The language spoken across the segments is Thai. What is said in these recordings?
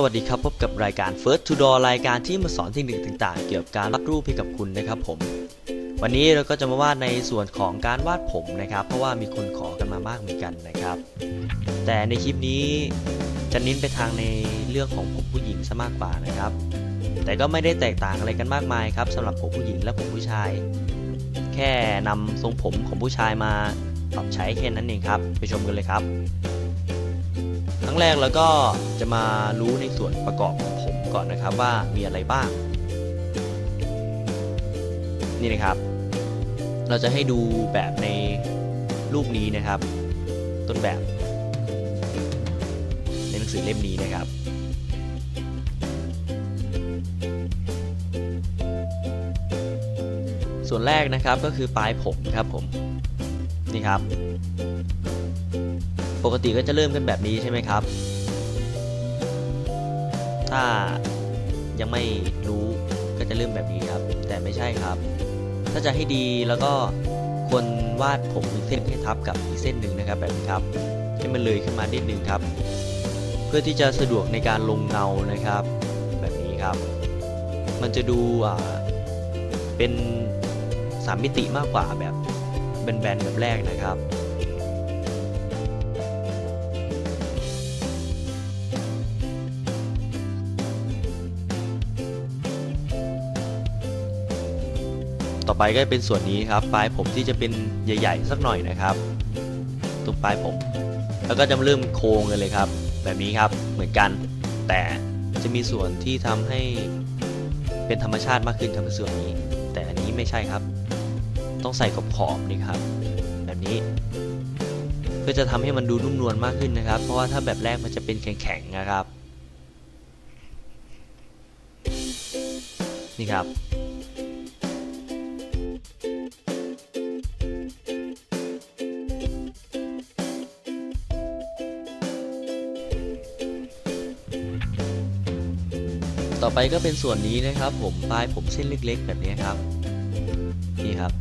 สวัสดีครับพบกับรายการ First to Door รายการที่มาสอนเทคนิคต่างๆ เกี่ยวกับการวาดรูปให้กับคุณนะครับผม วันนี้เราก็จะมาวาดในส่วนของการวาดผมนะครับ เพราะว่ามีคนขอกันมามากเหมือนกันนะครับ แต่ในคลิปนี้จะเน้นไปทางในเรื่องของผมผู้หญิงซะมากกว่านะครับ แต่ก็ไม่ได้แตกต่างอะไรกันมากมายครับสำหรับผมผู้หญิงและผมผู้ชาย แค่นำทรงผมของผู้ชายมาปรับใช้แค่นั้นเองครับ ไปชมกันเลยครับ ครั้งแรกเราก็จะมารู้ในส่วนประกอบของผมก่อนนะครับว่ามีอะไรบ้าง นี่นะครับ เราจะให้ดูแบบในรูปนี้นะครับ ต้นแบบ ในหนังสือเล่มนี้นะครับส่วนแรกนะครับก็คือปลายผมครับผมนี่ครับ ปกติก็จะเริ่มกันแบบนี้ใช่ไหมครับ ถ้ายังไม่รู้ก็จะเริ่มแบบนี้ครับ แต่ไม่ใช่ครับ ถ้าจะให้ดีแล้วก็ควรวาดผมหนึ่งเส้นให้ทับกับอีกเส้นหนึ่งนะครับแบบนี้ครับ ให้มันเลยขึ้นมานิดนึงครับ เพื่อที่จะสะดวกในการลงเงานะครับ แบบนี้ครับ มันจะดูเป็นสามมิติมากกว่าแบบแบนๆแบบแรกนะครับ ไปก็เป็นส่วนนี้ครับ ปลายผมที่จะเป็นใหญ่ ๆ สักหน่อยนะครับ ตรงปลายผม แล้วก็จะเริ่มโค้งกันเลยครับ แบบนี้ครับเหมือนกัน แต่จะมีส่วนที่ทำให้เป็นธรรมชาติมากขึ้นครับในส่วนนี้ แต่อันนี้ไม่ใช่ครับ ต้องใส่ขอบขอบๆนี่ครับ แบบนี้เพื่อจะทำให้มันดูนุ่มนวลมากขึ้นนะครับ เพราะว่าถ้าแบบแรกมันจะเป็นแข็งๆนะครับ นี่ครับ ต่อไปก็เป็นส่วนนี้นะครับ ผมปลายผมเส้นเล็ก ๆ แบบนี้ครับ นี่ครับ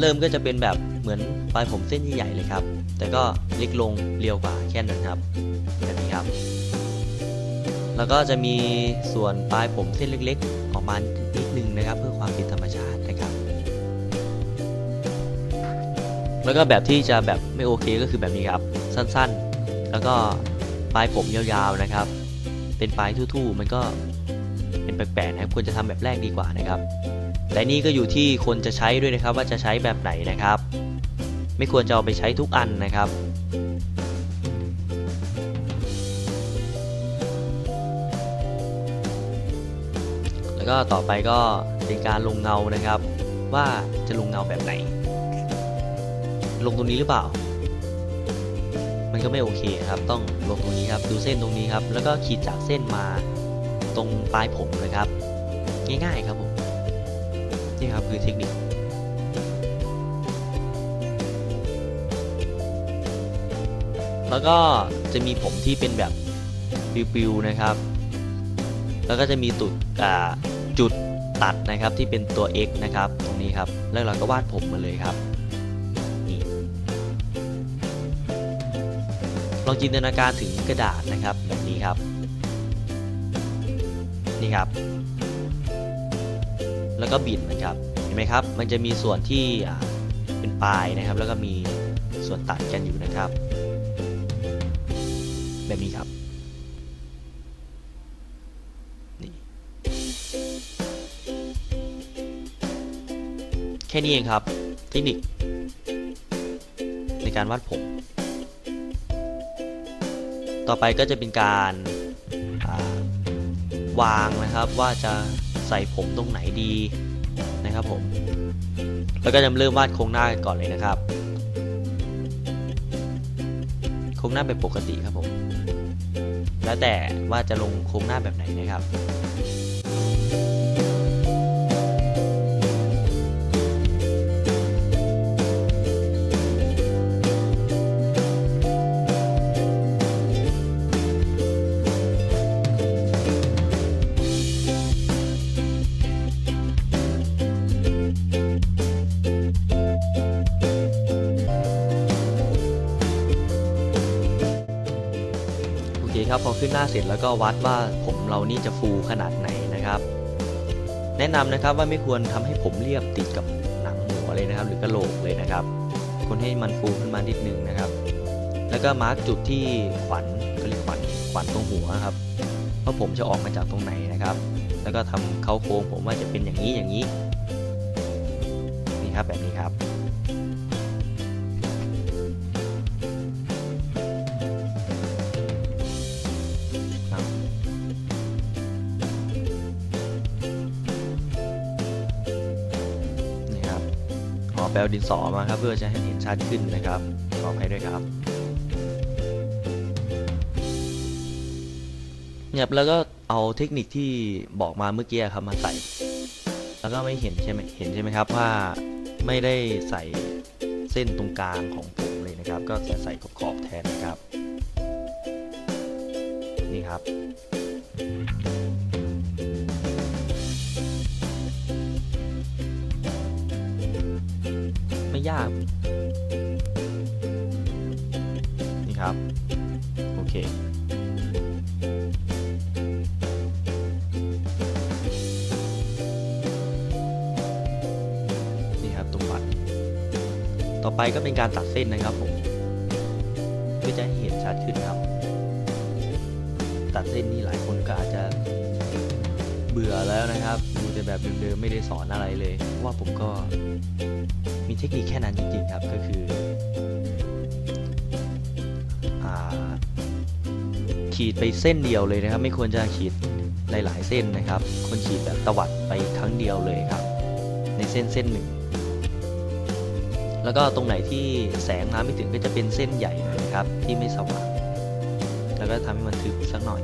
เริ่มก็จะเป็นแบบเหมือนปลายผมเส้นใหญ่ๆเลยครับ แต่ก็เล็กลงเรียวกว่าแค่นั้นครับแบบนี้ครับ แล้วก็จะมีส่วนปลายผมเส้นเล็ก ๆ ออกมานิดนึงนะครับ เพื่อความเป็นธรรมชาตินะครับ แล้วก็แบบที่จะแบบไม่โอเคก็คือแบบนี้ครับ สั้นๆ แล้วก็ ปลายผมยาวๆนะครับ เป็นปลายทู่ๆมันก็เป็นแปลกๆนะครับควรจะทำแบบแรกดีกว่านะครับ แต่นี่ก็อยู่ที่คนจะใช้ด้วยนะครับ ว่าจะใช้แบบไหนนะครับ ไม่ควรจะเอาไปใช้ทุกอันนะครับแล้วก็ต่อไปก็เป็นการลงเงานะครับ ว่าจะลงเงาแบบไหน ลงตรงนี้หรือเปล่า ก็ไม่โอเคครับ ต้องลงตรงนี้ครับ ดูเส้นตรงนี้ครับ แล้วก็ขีดจากเส้นมาตรงปลายผมนะครับ ง่ายๆครับผม นี่ครับคือเทคนิคแล้วก็จะมีผมที่เป็นแบบปิวๆนะครับ แล้วก็จะมีตุดจุดตัดนะครับที่เป็นตัว X นะครับ ตรงนี้ครับ แล้วเราก็วาดผมมาเลยครับ ลองจินตนาการถึงกระดาษนะครับแบบนี้ครับ นี่ครับ แล้วก็บิดมันครับเห็นไหมครับ มันจะมีส่วนที่เป็นปลายนะครับ แล้วก็มีส่วนตัดกันอยู่นะครับ แบบนี้ครับนี่แค่นี้เองครับ เทคนิคในการวาดผม ต่อไปก็จะเป็นการาวางนะครับว่าจะใส่ผมตรงไหนดีนะครับผม แล้วก็จะเริ่มวาดโครงหน้ากันก่อนเลยนะครับ โครงหน้าแบบปกติครับผม แล้วแต่ว่าจะลงโครงหน้าแบบไหนนะครับ ครับ พอขึ้นหน้าเสร็จแล้วก็วัดว่าผมเรานี่จะฟูขนาดไหนนะครับ แนะนำนะครับว่าไม่ควรทำให้ผมเรียบติดกับหนังหัวเลยนะครับ หรือกระโหลกเลยนะครับควรให้มันฟูขึ้นมานิดนึงนะครับ แล้วก็มาร์กจุดที่ขวัญก็เรียกขวัญขวัญตรงหัวครับว่าผมจะออกมาจากตรงไหนนะครับ แล้วก็ทำเข้าโค้งผมว่าจะเป็นอย่างนี้อย่างนี้นี่ครับแบบนี้ครับ ขอแปลดินสอมาครับเพื่อจะให้เห็นชัดขึ้นนะครับขออภัยด้วยครับเนี่ยแล้วก็เอาเทคนิคที่บอกมาเมื่อกี้ครับมาใส่ แล้วก็ไม่เห็นใช่ไหมเห็นใช่ไหมครับว่าไม่ได้ใส่เส้นตรงกลางของผมเลยนะครับ ก็จะใส่ขอบๆแทนนะครับ นี่ครับ ยาก นี่ครับ โอเค นี่ครับตรงบัตรต่อไปก็เป็นการตัดเส้นนะครับผมเพื่อจะให้เห็นชัดขึ้นครับ ตัดเส้นนี่หลายคนก็อาจจะเบื่อแล้วนะครับ ดูแต่แบบเดิมๆไม่ได้สอนอะไรเลยเพราะว่าผมก็ เทคนิคแค่นั้นจริงๆครับก็คือขีดไปเส้นเดียวเลยนะครับ ไม่ควรจะขีดหลาย ๆ เส้นนะครับควรขีดแบบตวัดไปครั้งเดียวเลยครับ ในเส้นเส้นหนึ่ง แล้วก็ตรงไหนที่แสงมาไม่ถึงก็จะเป็นเส้นใหญ่หน่อยนะครับที่ไม่สว่างแล้วก็ทำให้มันทึบสักหน่อย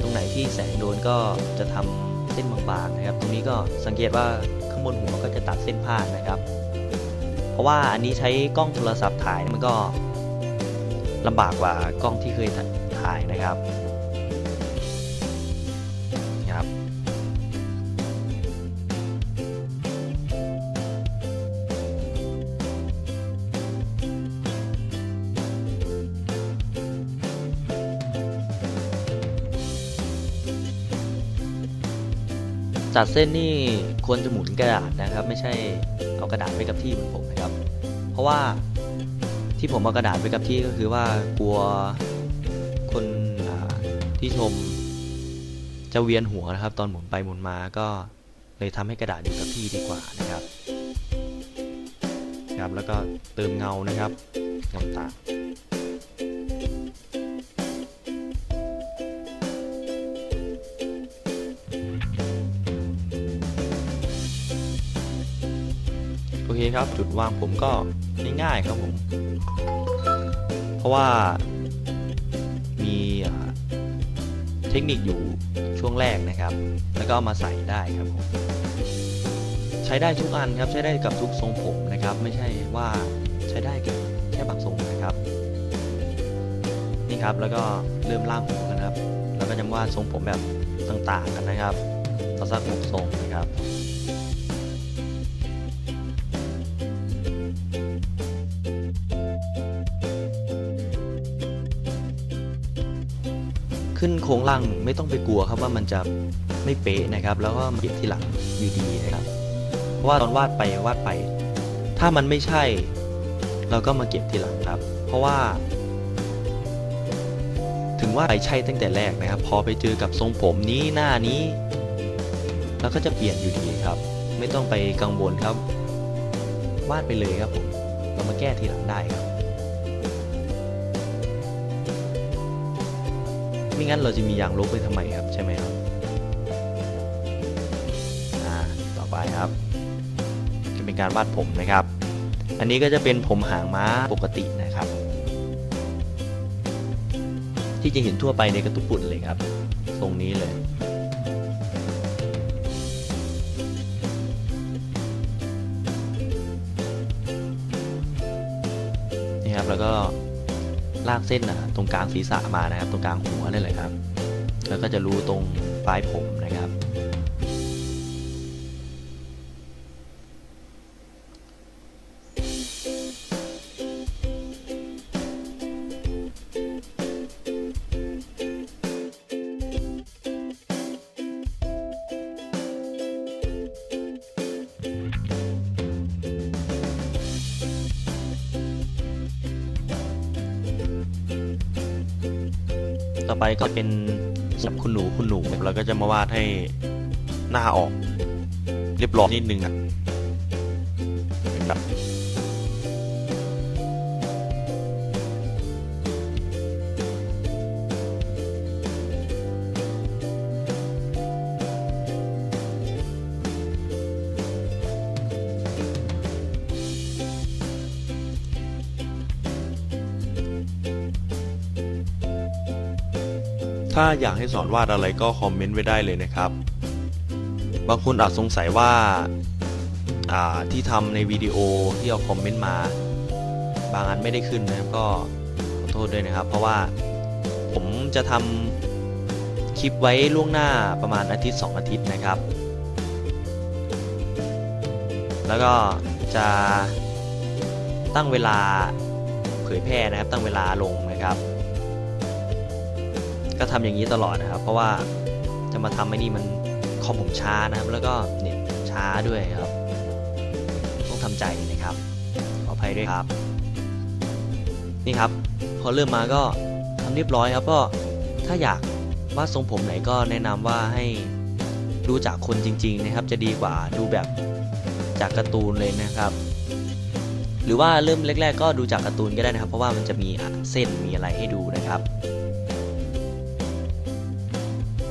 ตรงไหนที่แสงโดนก็จะทำเส้นบางๆนะครับ ตรงนี้ก็สังเกตว่า ข้างบนหัวก็จะตัดเส้นผ่านนะครับ เพราะว่าอันนี้ใช้กล้องโทรศัพท์ถ่ายมันก็ลำบากกว่ากล้องที่เคยถ่ายนะครับ จัดเส้นนี่ควรจะหมุนกระดาษนะครับ ไม่ใช่เอากระดาษไปกับที่เหมือนผมนะครับ เพราะว่าที่ผมเอากระดาษไปกับที่ก็คือว่ากลัวคนที่ชมจะเวียนหัวนะครับ ตอนหมุนไปหมุนมาก็เลยทำให้กระดาษอยู่กับที่ดีกว่านะครับครับแล้วก็เติมเงานะครับเงาตา เคครับ จุดวางผมก็ง่ายๆครับผม เพราะว่ามีเทคนิคอยู่ช่วงแรกนะครับ แล้วก็เอามาใส่ได้ครับผมใช้ได้ทุกอันครับใช้ได้กับทุกทรงผมนะครับ ไม่ใช่ว่าใช้ได้แค่แค่บางทรงนะครับ นี่ครับแล้วก็เริ่มล่างผมกันครับ แล้วก็จะวาดทรงผมแบบต่างๆกันนะครับต่อสักหกทรงนะครับ ขึ้นโค้งล่างไม่ต้องไปกลัวครับว่ามันจะไม่เป๊ะนะครับ แล้วก็เก็บที่หลังอยู่ดีนะครับเพราะว่าตอนวาดไปวาดไป ถ้ามันไม่ใช่ เราก็มาเก็บทีหลังครับ เพราะว่า ถึงว่าไปใช่ตั้งแต่แรกนะครับ พอไปเจอกับทรงผมนี้หน้านี้เราก็จะเปลี่ยนอยู่ดีครับ ไม่ต้องไปกังวลครับ วาดไปเลยครับผมเรามาแก้ทีหลังได้ครับ ไม่งั้นเราจะมียางลบไปทำไมครับใช่ไหมครับต่อไปครับจะเป็นการวาดผมนะครับ อันนี้ก็จะเป็นผมหางม้าปกตินะครับ ที่จะเห็นทั่วไปในกระตุกปุ่นเลยครับ ตรงนี้เลยนี่ครับแล้วก็ ลากเส้นนะตรงกลางศีรษะมานะครับ ตรงกลางหัวนี่แหละครับ แล้วก็จะรู้ตรงปลายผม ไปก็เป็นสับคุณหนูคุณหนูเราก็จะมาวาดให้หน้าออก เรียบร้อยนิดนึงอะ ถ้าอยากให้สอนวาดอะไรก็คอมเมนต์ไว้ได้เลยนะครับ บางคนอาจสงสัยว่าาที่ทำในวิดีโอที่เอาคอมเมนต์มา บางอันไม่ได้ขึ้นนะครับก็ขอโทษด้วยนะครับ เพราะว่าผมจะทำคลิปไว้ล่วงหน้าประมาณอาทิตย์ 2 อาทิตย์นะครับ แล้วก็จะตั้งเวลาเผยแพร่นะครับตั้งเวลาลงนะครับ ก็ทำอย่างนี้ตลอดนะครับ เพราะว่าจะมาทำไอ้นี่มันคอมผมช้านะครับแล้วก็เน็ตช้าด้วยครับ ต้องทำใจนะครับขออภัยด้วยครับ นี่ครับ พอเริ่มมาก็ทำเรียบร้อยครับก็ถ้าอยากวาดทรงผมไหนก็แนะนำว่าให้ดูจากคนจริง ๆ นะครับ จะดีกว่าดูแบบจากการ์ตูนเลยนะครับ หรือว่าเริ่มแรก ๆ ก็ดูจากการ์ตูนก็ได้นะครับ เพราะว่ามันจะมีเส้นมีอะไรให้ดูนะครับ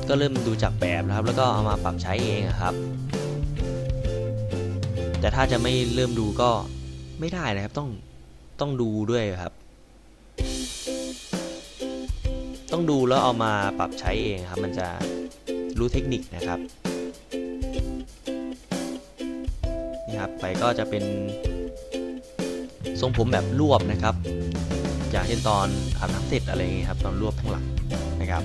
ก็เริ่มดูจากแบบนะครับ แล้วก็เอามาปรับใช้เองครับ แต่ถ้าจะไม่เริ่มดูก็ไม่ได้นะครับต้องต้องดูด้วยครับ ต้องดูแล้วเอามาปรับใช้เองครับ มันจะรู้เทคนิคนะครับนี่ครับไปก็จะเป็นทรงผมแบบรวบนะครับ อย่างเช่นตอนอาบน้ำเสร็จอะไรเงี้ยครับ ตอนรวบทั้งหลังนะครับ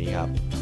นี่นะแบบนี้ครับ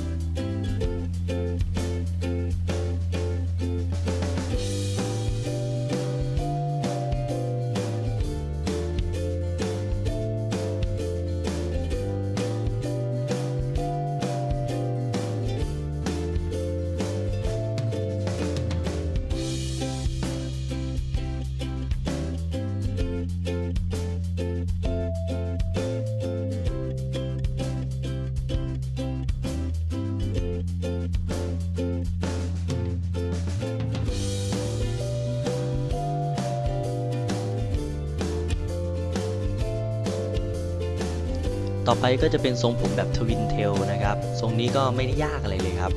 ต่อไปก็จะเป็นทรงผมแบบทวินเทลนะครับ ทรงนี้ก็ไม่ได้ยากอะไรเลยครับ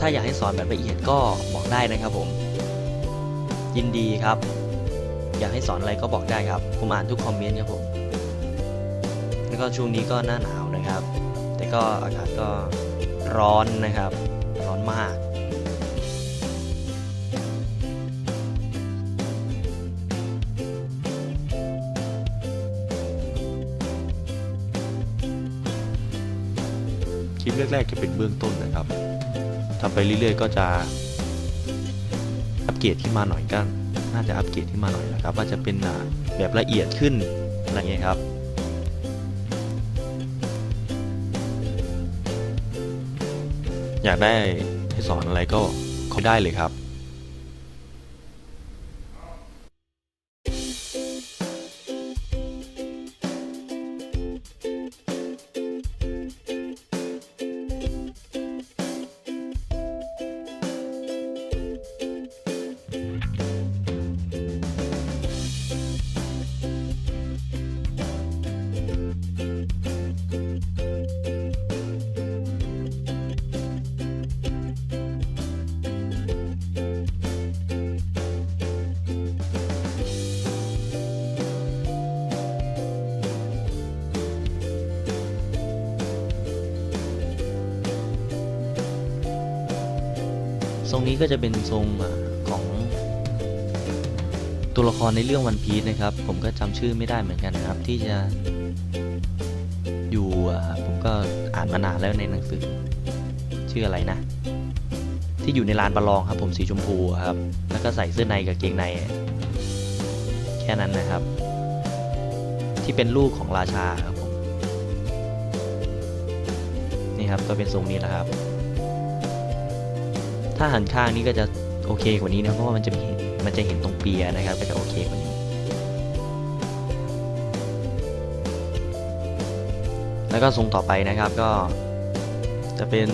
ถ้าอยากให้สอนแบบละเอียดก็บอกได้นะครับผม ยินดีครับ อยากให้สอนอะไรก็บอกได้ครับ ผมอ่านทุกคอมเมนต์ครับผม แล้วก็ช่วงนี้ก็หน้าหนาวนะครับ แต่ก็อากาศก็ร้อนนะครับ ร้อนมาก ลิปแรกๆจะเป็นเบื้องต้นนะครับทำไปเรื่อยๆ ก็จะอัปเกรดขึ้นมาหน่อยกันน่าจะอัปเกรดขึ้นมาหน่อยนะครับว่าจะเป็นอ่าแบบละเอียดขึ้นอะไรเงี้ยครับอยากได้ให้สอนอะไรก็เขาได้เลยครับ รงนี้ก็จะเป็นทรงของตัวละครในเรื่องวันพี e นะครับ ผมก็จำชื่อไม่ได้เหมือนกันนะครับ ที่จะอยู่ผมก็อ่านมานานแล้วในหนังสือ ชื่ออะไรนะ ที่อยู่ในลานประลองครับ ผมสีชมพูครับ แล้วก็ใส่เสื้อในกับเกงใน แค่นั้นนะครับ ที่เป็นลูกของราชาครับผมนี่ครับก็เป็นทรงนี้แหละครับ ถ้าหันข้างนี้ก็จะโอเคกว่านี้นะเพราะว่ามันจะมีมันจะเห็นตรงเปียนะครับ ก็จะโอเคกว่านี้ แล้วก็ทรงต่อไปนะครับก็ จะเป็น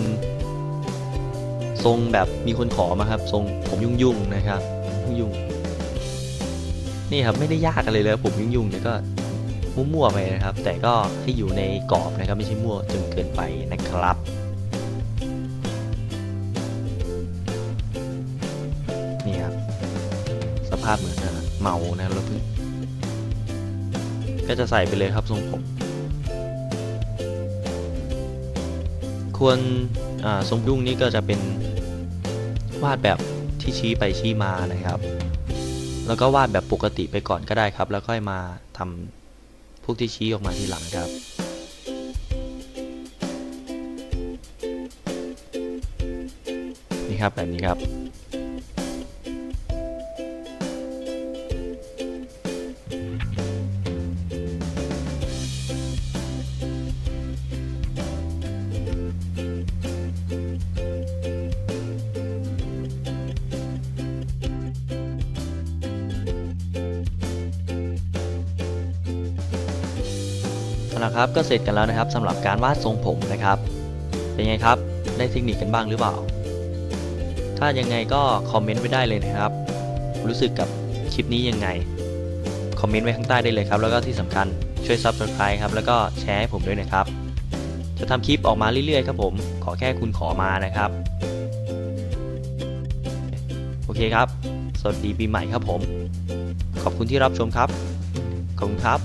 ทรงแบบมีคนขอมาครับทรงผมยุ่งๆนะครับยุ่งๆนี่ครับไม่ได้ยากอะไรเลยผมยุ่งๆเนี่ยก็มั่วๆไปนะครับ แต่ก็ให้อยู่ในกรอบนะครับ ไม่ใช่มั่วจนเกินไปนะครับาพเหมือนอะเมานะแล้วพิ่งก็จะใส่ไปเลยครับทรงผม ควรทรงยุ่งนี่ก็จะเป็นวาดแบบที่ชี้ไปชี้มานะครับ แล้วก็วาดแบบปกติไปก่อนก็ได้ครับ แล้วค่อยมาทำพวกที่ชี้ออกมาทีหลังครับนี่ครับแบบนี้ครับ ครับก็เสร็จกันแล้วนะครับสำหรับการวาดทรงผมนะครับ เป็นไงครับได้เทคนิคกันบ้างหรือเปล่า ถ้ายังไงก็คอมเมนต์ไว้ได้เลยนะครับ รู้สึกกับคลิปนี้ยังไง คอมเมนต์ไว้ข้างใต้ได้เลยครับ แล้วก็ที่สำคัญช่วย Subscribe ครับแล้วก็แชร์ให้ผมด้วยนะครับ จะทำคลิปออกมาเรื่อยๆครับผมขอแค่คุณขอมานะครับ โอเคครับ สวัสดีปีใหม่ครับผม ขอบคุณที่รับชมครับ ขอบคุณครับ